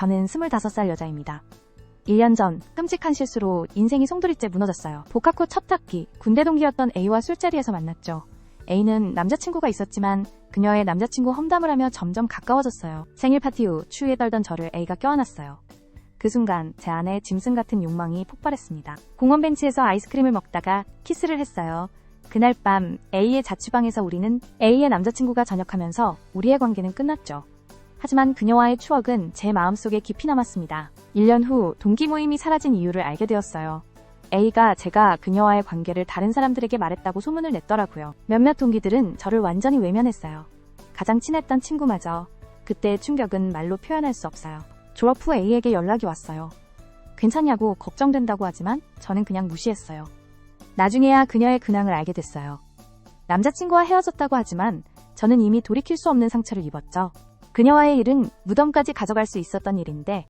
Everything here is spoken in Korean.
저는 25살 여자입니다. 1년 전 끔찍한 실수로 인생이 송두리째 무너졌어요. 복학 후 첫 학기 군대 동기였던 A와 술자리에서 만났죠. A는 남자친구가 있었지만 그녀의 남자친구 험담을 하며 점점 가까워졌어요. 생일 파티 후 추위에 떨던 저를 A가 껴안았어요. 그 순간 제 안에 짐승 같은 욕망이 폭발했습니다. 공원 벤치에서 아이스크림을 먹다가 키스를 했어요. 그날 밤 A의 자취방에서 우리는 A의 남자친구가 전역하면서 우리의 관계는 끝났죠. 하지만 그녀와의 추억은 제 마음속에 깊이 남았습니다. 1년 후 동기 모임이 사라진 이유를 알게 되었어요. A가 제가 그녀와의 관계를 다른 사람들에게 말했다고 소문을 냈더라고요. 몇몇 동기들은 저를 완전히 외면했어요. 가장 친했던 친구마저 그때의 충격은 말로 표현할 수 없어요. 졸업 후 A에게 연락이 왔어요. 괜찮냐고 걱정된다고 하지만 저는 그냥 무시했어요. 나중에야 그녀의 근황을 알게 됐어요. 남자친구와 헤어졌다고 하지만 저는 이미 돌이킬 수 없는 상처를 입었죠. 그녀와의 일은 무덤까지 가져갈 수 있었던 일인데